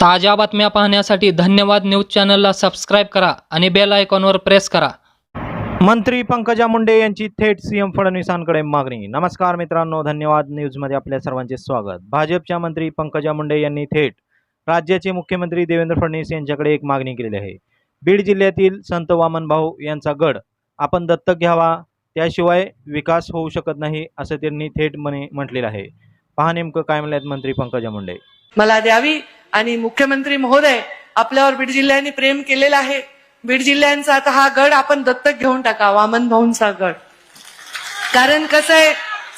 ताज्या बातम्या पाहण्यासाठी धन्यवाद न्यूज चॅनलला सबस्क्राईब करा आणि बेल आयकॉनवर प्रेस करा. मंत्री पंकजा मुंडे यांची थेट सीएम फडणवीसांकडे मागणी. नमस्कार मित्रांनो धन्यवाद न्यूजमध्ये आपल्या सर्वांचे स्वागत. भाजपच्या मंत्री पंकजा मुंडे यांनी थेट राज्याचे मुख्यमंत्री देवेंद्र फडणवीस यांच्याकडे एक मागणी केलेली आहे. बीड जिल्ह्यातील संत वामनभाऊ यांचा गड आपण दत्तक घ्यावा त्याशिवाय विकास होऊ शकत नाही असं त्यांनी थेट म्हणे म्हटलेलं आहे. पहा नेमकं काय म्हणले मंत्री पंकजा मुंडे. मला द्यावी आणि मुख्यमंत्री महोदय आपल्यावर बीड जिल्ह्याने प्रेम केलेलं आहे. बीड जिल्ह्यांचा आता हा गड आपण दत्तक घेऊन टाका वामन भाऊंचा गड. कारण कसं आहे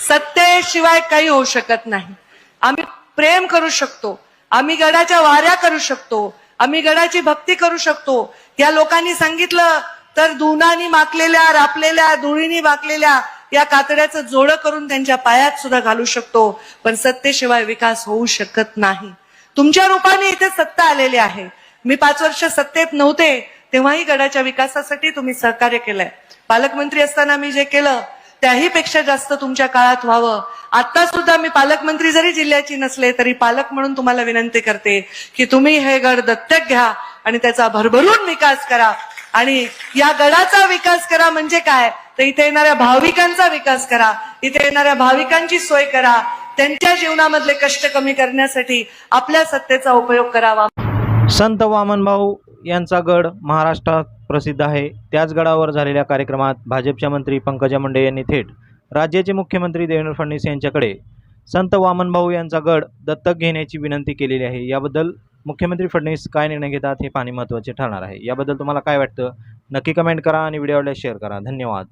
सत्तेशिवाय काही होऊ शकत नाही. आम्ही प्रेम करू शकतो आम्ही गडाच्या वाऱ्या करू शकतो आम्ही गडाची भक्ती करू शकतो. या लोकांनी सांगितलं तर धुनानी माकलेल्या रापलेल्या धुळीनी माकलेल्या या कातड्याचं जोडं करून त्यांच्या पायात सुद्धा घालू शकतो. पण सत्तेशिवाय विकास होऊ शकत नाही. तुमच्या रूपाने इथे सत्ता आलेली आहे. मी पाच वर्ष सत्तेत नव्हते तेव्हाही गडाच्या विकासासाठी तुम्ही सहकार्य केलंय. पालकमंत्री असताना मी जे केलं त्याही पेक्षा जास्त तुमच्या काळात व्हावं. आता सुद्धा मी पालकमंत्री जरी जिल्ह्याची नसले तरी पालक म्हणून तुम्हाला विनंती करते की तुम्ही हे गड दत्तक घ्या आणि त्याचा भरभरून विकास करा. आणि या गडाचा विकास करा म्हणजे काय? तर इथे येणाऱ्या भाविकांचा विकास करा. इथे येणाऱ्या भाविकांची सोय करा. त्यांच्या जीवनामधले कष्ट कमी करण्यासाठी आपल्या सत्तेचा उपयोग करावा. संत वामनभाऊ यांचा गड महाराष्ट्रात प्रसिद्ध आहे. त्याच गडावर झालेल्या कार्यक्रमात भाजपच्या मंत्री पंकजा मुंडे यांनी थेट राज्याचे मुख्यमंत्री देवेंद्र फडणवीस यांच्याकडे संत वामनभाऊ यांचा गड दत्तक घेण्याची विनंती केलेली आहे. याबद्दल मुख्यमंत्री फडणवीस काय निर्णय घेतात हे पाहणे महत्त्वाचे ठरणार आहे. याबद्दल तुम्हाला काय वाटतं? नक्की कमेंट करा आणि व्हिडिओला शेअर करा. धन्यवाद.